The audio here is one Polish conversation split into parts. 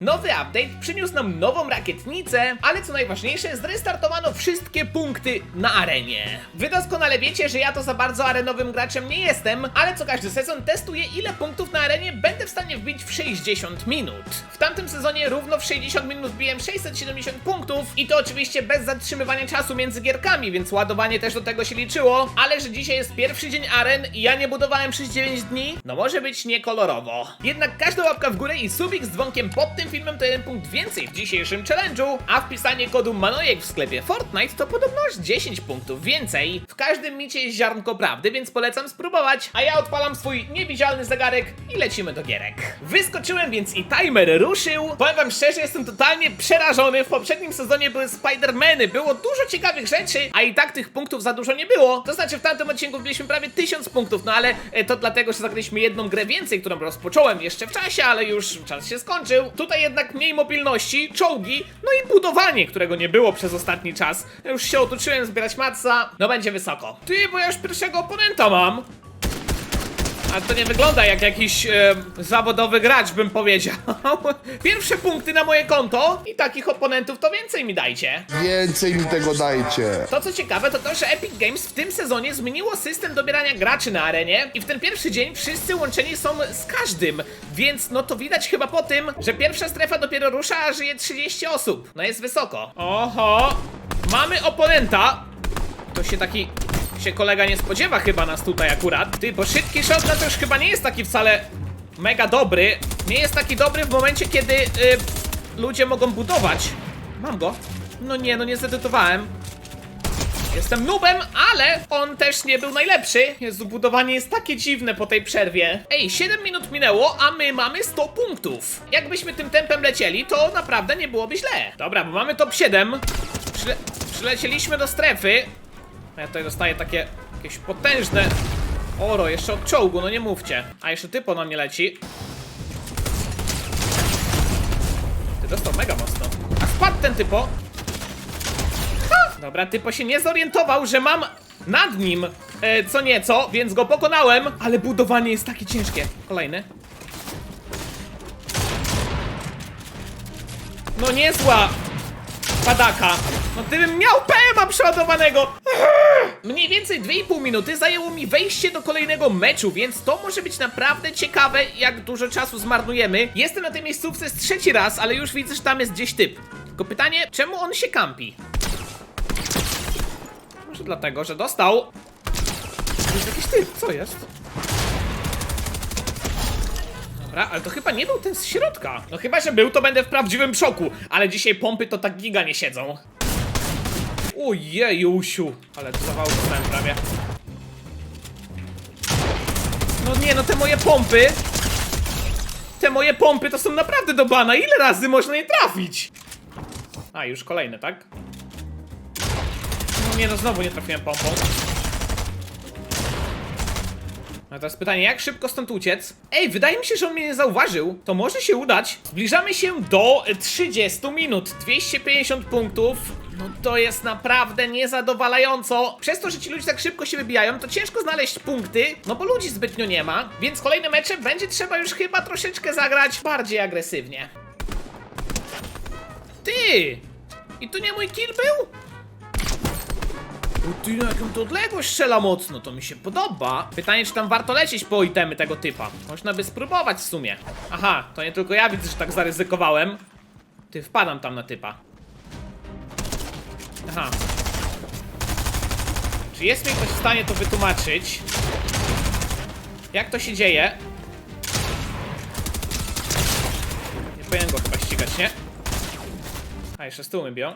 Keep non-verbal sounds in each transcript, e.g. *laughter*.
Nowy update przyniósł nam nową rakietnicę, ale co najważniejsze, zrestartowano wszystkie punkty na arenie. Wy doskonale wiecie, że ja to za bardzo arenowym graczem nie jestem, ale co każdy sezon testuję ile punktów na arenie będę w stanie wbić w 60 minut. W tamtym sezonie równo w 60 minut biłem 670 punktów i to oczywiście bez zatrzymywania czasu między gierkami, więc ładowanie też do tego się liczyło, ale że dzisiaj jest pierwszy dzień aren i ja nie budowałem przez 9 dni, no może być niekolorowo. Jednak każda łapka w górę i subik z dzwonkiem pod tym filmem to jeden punkt więcej w dzisiejszym challenge'u, a wpisanie kodu MANOJEK w sklepie Fortnite to podobność 10 punktów więcej. W każdym micie jest ziarnko prawdy, więc polecam spróbować, a ja odpalam swój niewidzialny zegarek i lecimy do gierek. Wyskoczyłem, więc i timer ruszył. Powiem wam szczerze, jestem totalnie przerażony. W poprzednim sezonie były Spider-Many, było dużo ciekawych rzeczy, a i tak tych punktów za dużo nie było. To znaczy w tamtym odcinku wbiliśmy prawie 1000 punktów, no ale e, to dlatego, że zagraliśmy jedną grę więcej, którą rozpocząłem jeszcze w czasie, ale już czas się skończył. Tutaj jednak mniej mobilności, czołgi, no i budowanie, którego nie było przez ostatni czas. Już się otoczyłem zbierać matsa, no będzie wysoko. Ty, bo ja już pierwszego oponenta mam. A to nie wygląda jak jakiś e, zawodowy gracz, bym powiedział. *laughs* Pierwsze punkty na moje konto i takich oponentów to więcej mi dajcie. Więcej mi tego dajcie. To co ciekawe, to to, że Epic Games w tym sezonie zmieniło system dobierania graczy na arenie i w ten pierwszy dzień wszyscy łączeni są z każdym, więc no to widać chyba po tym, że pierwsza strefa dopiero rusza, a żyje 30 osób. No jest wysoko. Oho, mamy oponenta. To się taki się kolega nie spodziewa chyba nas tutaj akurat. Ty, bo szybki shot to już chyba nie jest taki wcale mega dobry. Nie jest taki dobry w momencie, kiedy y, ludzie mogą budować. Mam go. No nie, no nie zedytowałem. Jestem nubem, ale on też nie był najlepszy. Jezu, budowanie jest takie dziwne po tej przerwie. Ej, 7 minut minęło, a my mamy 100 punktów. Jakbyśmy tym tempem lecieli, to naprawdę nie byłoby źle. Dobra, bo mamy top 7. Przyle przylecieliśmy do strefy. A ja tutaj dostaję takie jakieś potężne oro, jeszcze od czołgu, no nie mówcie. A jeszcze typo na mnie leci. Ty dostał mega mocno. A spadł ten typo. Dobra, typo się nie zorientował, że mam nad nim e, co nieco, więc go pokonałem, ale budowanie jest takie ciężkie. Kolejny. No niezła padaka. No gdybym miał PMA przeładowanego. Mniej więcej 2,5 minuty zajęło mi wejście do kolejnego meczu, więc to może być naprawdę ciekawe, jak dużo czasu zmarnujemy. Jestem na tej miejscówce z trzeci raz, ale już widzę, że tam jest gdzieś typ. Tylko pytanie, czemu on się kampi? Może dlatego, że dostał. Jest jakiś typ, co jest? Dobra, ale to chyba nie był ten z środka. No chyba, że był, to będę w prawdziwym szoku. Ale dzisiaj pompy to tak giga nie siedzą. Ojejusiu. Ale dostałem prawie. No nie, no te moje pompy. Te moje pompy to są naprawdę do bana. Ile razy można je trafić? A, już kolejne, tak? No nie, no znowu nie trafiłem pompą. No teraz pytanie, jak szybko stąd uciec? Ej, wydaje mi się, że on mnie nie zauważył. To może się udać. Zbliżamy się do 30 minut. 250 punktów. No to jest naprawdę niezadowalająco. Przez to, że ci ludzie tak szybko się wybijają, to ciężko znaleźć punkty, no bo ludzi zbytnio nie ma. Więc kolejne mecze będzie trzeba już chyba troszeczkę zagrać bardziej agresywnie. Ty! I tu nie mój kill był? O ty, jaką to odległość strzela mocno, to mi się podoba. Pytanie, czy tam warto lecieć po itemy tego typa. Można by spróbować w sumie. Aha, to nie tylko ja widzę, że tak zaryzykowałem. Ty, wpadam tam na typa. Aha. Czy jest mi ktoś w stanie to wytłumaczyć? Jak to się dzieje? Nie powinien go chyba ścigać, nie? A, jeszcze z tyłu mnie biją.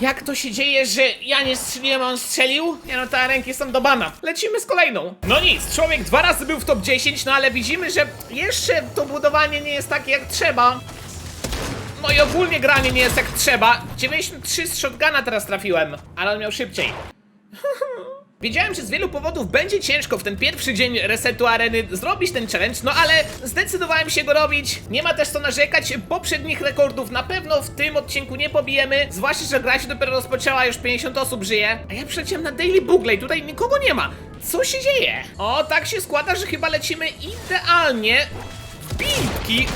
Jak to się dzieje, że ja nie strzeliłem, a on strzelił? Nie no, te ręki są do bana. Lecimy z kolejną. No nic, człowiek dwa razy był w top 10, no ale widzimy, że jeszcze to budowanie nie jest takie jak trzeba. I ogólnie granie nie jest jak trzeba. 93 z shotguna teraz trafiłem, ale on miał szybciej. *laughs* Wiedziałem, że z wielu powodów będzie ciężko w ten pierwszy dzień resetu areny zrobić ten challenge, no ale zdecydowałem się go robić. Nie ma też co narzekać, poprzednich rekordów na pewno w tym odcinku nie pobijemy, zwłaszcza, że gra się dopiero rozpoczęła, już 50 osób żyje. A ja przyleciałem na Daily Bugle i tutaj nikogo nie ma. Co się dzieje? O, tak się składa, że chyba lecimy idealnie. Bitki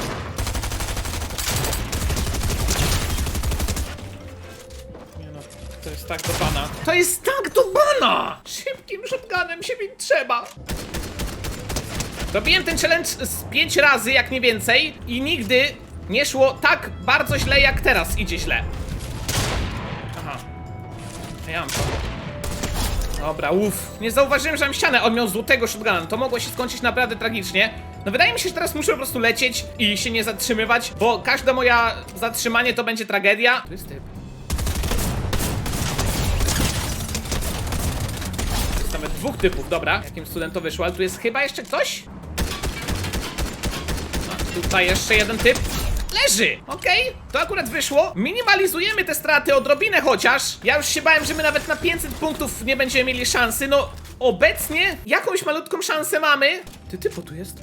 jest tak do bana. To jest tak do bana! Szybkim shotgunem się mi trzeba. Robiłem ten challenge z 5 razy, jak nie więcej, i nigdy nie szło tak bardzo źle, jak teraz idzie źle. Aha. Ja mam to. Dobra, uff. Nie zauważyłem, że mam ścianę. On miał złotego shotguna. To mogło się skończyć naprawdę tragicznie. No wydaje mi się, że teraz muszę po prostu lecieć i się nie zatrzymywać, bo każde moja zatrzymanie to będzie tragedia. To jest typ. Jest nawet dwóch typów, dobra. Jakim to wyszło, ale tu jest chyba jeszcze ktoś? A, tutaj jeszcze jeden typ. Leży! Okej, to akurat wyszło. Minimalizujemy te straty odrobinę chociaż. Ja już się bałem, że my nawet na 500 punktów nie będziemy mieli szansy. No, obecnie jakąś malutką szansę mamy. Ty, typo tu jest.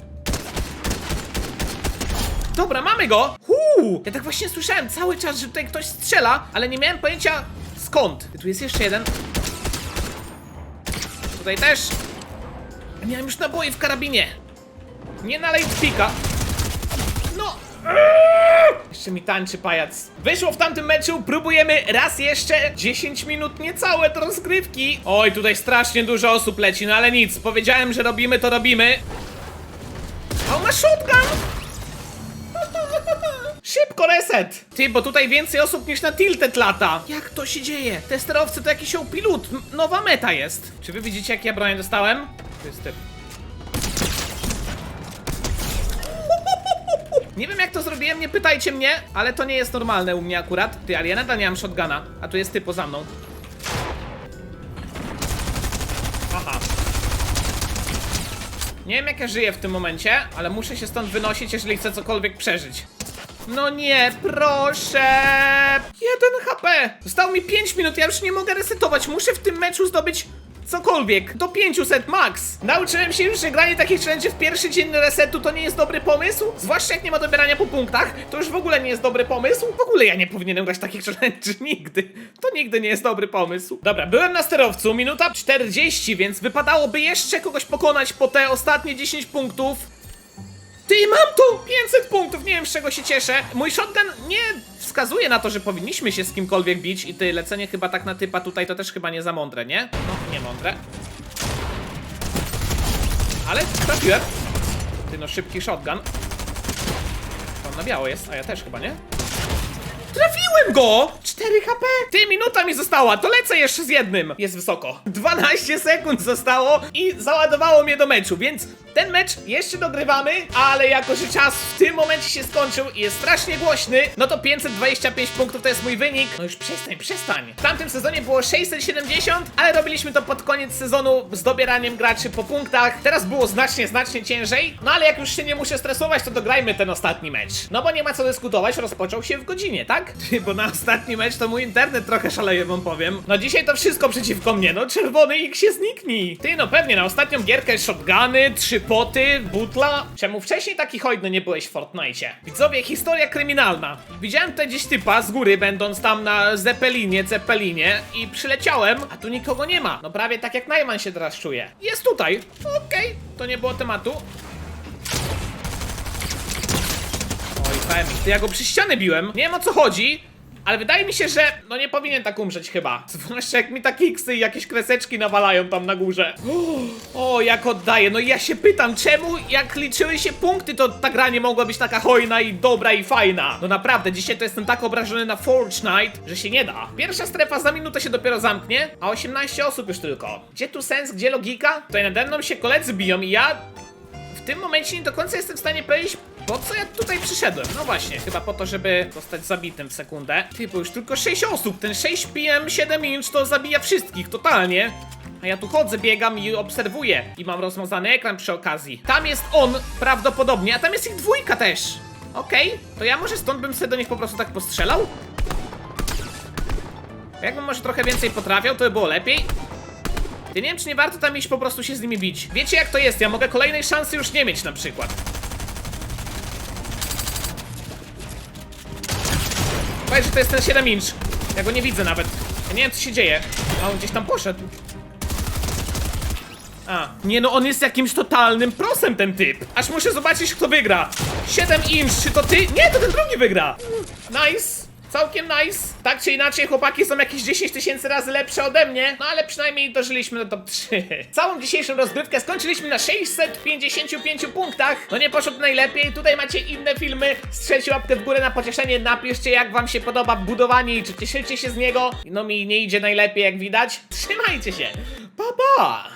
Dobra, mamy go! Huu! Ja tak właśnie słyszałem cały czas, że tutaj ktoś strzela, ale nie miałem pojęcia skąd. Tu jest jeszcze jeden. Tutaj też. Miałem już naboi w karabinie. Nie nalej pika. No. Jeszcze mi tańczy pajac. Wyszło w tamtym meczu, próbujemy raz jeszcze. 10 minut niecałe do rozgrywki. Oj, tutaj strasznie dużo osób leci, no ale nic. Powiedziałem, że robimy, to robimy. A on ma shotgun! Szybko reset! Ty, bo tutaj więcej osób niż na Tilted lata. Jak to się dzieje? Te sterowcy to jakiś opilut. Nowa meta jest. Czy wy widzicie, jak ja broń dostałem? To jest typ. Nie wiem jak to zrobiłem, nie pytajcie mnie, ale to nie jest normalne u mnie akurat. Ty, ale ja nadal nie mam shotguna, a tu jest typ poza mną. Aha. Nie wiem jak ja żyję w tym momencie, ale muszę się stąd wynosić, jeżeli chcę cokolwiek przeżyć. No nie, proszę! Jeden HP! Zostało mi 5 minut, ja już nie mogę resetować. Muszę w tym meczu zdobyć cokolwiek. Do 500 max. Nauczyłem się już, że granie takich challenge w pierwszy dzień resetu to nie jest dobry pomysł. Zwłaszcza jak nie ma dobierania po punktach, to już w ogóle nie jest dobry pomysł. W ogóle ja nie powinienem grać takich challenge *laughs* nigdy. To nigdy nie jest dobry pomysł. Dobra, byłem na sterowcu, minuta 40, więc wypadałoby jeszcze kogoś pokonać po te ostatnie 10 punktów. Ty, mam tu 500 punktów, nie wiem z czego się cieszę. Mój shotgun nie wskazuje na to, że powinniśmy się z kimkolwiek bić i ty, lecenie chyba tak na typa tutaj to też chyba nie za mądre, nie? No, nie mądre. Ale trafiłem. Ty, no szybki shotgun. On na biało jest, a ja też chyba, nie? Trafiłem go! 4 HP! Ty, minuta mi została, to lecę jeszcze z jednym. Jest wysoko. 12 sekund zostało i załadowało mnie do meczu, więc ten mecz jeszcze dogrywamy, ale jako, że czas w tym momencie się skończył i jest strasznie głośny, no to 525 punktów to jest mój wynik. No już przestań, przestań. W tamtym sezonie było 670, ale robiliśmy to pod koniec sezonu z dobieraniem graczy po punktach. Teraz było znacznie, znacznie ciężej, no ale jak już się nie muszę stresować, to dograjmy ten ostatni mecz. No bo nie ma co dyskutować, rozpoczął się w godzinie, tak? *laughs* Bo na ostatni mecz to mój internet trochę szaleje, wam powiem. No dzisiaj to wszystko przeciwko mnie, no czerwony X się zniknij. Ty, no pewnie, na ostatnią gierkę shotguny, trzy poty, butla. Czemu wcześniej taki hojny nie byłeś w Fortnite? Widzowie, historia kryminalna. Widziałem tutaj gdzieś typa z góry, będąc tam na Zeppelinie, Zeppelinie i przyleciałem, a tu nikogo nie ma. No prawie tak jak Najman się teraz czuje. Jest tutaj. Okej, to nie było tematu. Oj, Femi, ty ja go przy ścianę biłem. Nie wiem o co chodzi, ale wydaje mi się, że no nie powinien tak umrzeć chyba. *laughs* Zwłaszcza jak mi takie X-y i jakieś kreseczki nawalają tam na górze. *gasps* O, jak oddaję. No i ja się pytam, czemu jak liczyły się punkty, to ta gra nie mogła być taka hojna i dobra i fajna. No naprawdę, dzisiaj to jestem tak obrażony na Fortnite, że się nie da. Pierwsza strefa za minutę się dopiero zamknie, a 18 osób już tylko. Gdzie tu sens, gdzie logika? Tutaj nade mną się koledzy biją i ja tym momencie nie do końca jestem w stanie powiedzieć, po co ja tutaj przyszedłem. No właśnie, chyba po to, żeby zostać zabitym w sekundę. Ty, bo już tylko 6 osób, ten 6 PM 7 inch to zabija wszystkich, totalnie. A ja tu chodzę, biegam i obserwuję. I mam rozmazany ekran przy okazji. Tam jest on, prawdopodobnie, a tam jest ich dwójka też. Okej, to ja może stąd bym sobie do nich po prostu tak postrzelał? Jakbym może trochę więcej potrafiał, to by było lepiej. Ja nie wiem, czy nie warto tam iść po prostu się z nimi bić. Wiecie jak to jest, ja mogę kolejnej szansy już nie mieć na przykład. Powiedz, że to jest ten 7 inch. Ja go nie widzę nawet. Ja nie wiem co się dzieje. A on gdzieś tam poszedł. A, nie no, on jest jakimś totalnym prosem ten typ. Aż muszę zobaczyć kto wygra. 7 inch, czy to ty? Nie, to ten drugi wygra. Nice. Całkiem nice. Tak czy inaczej, chłopaki są jakieś 10 tysięcy razy lepsze ode mnie, no ale przynajmniej dożyliśmy do top 3. Całą dzisiejszą rozgrywkę skończyliśmy na 655 punktach. No nie poszło najlepiej, tutaj macie inne filmy. Strzelcie łapkę w górę na pocieszenie, napiszcie jak wam się podoba budowanie i czy cieszycie się z niego. No mi nie idzie najlepiej jak widać. Trzymajcie się. Pa pa!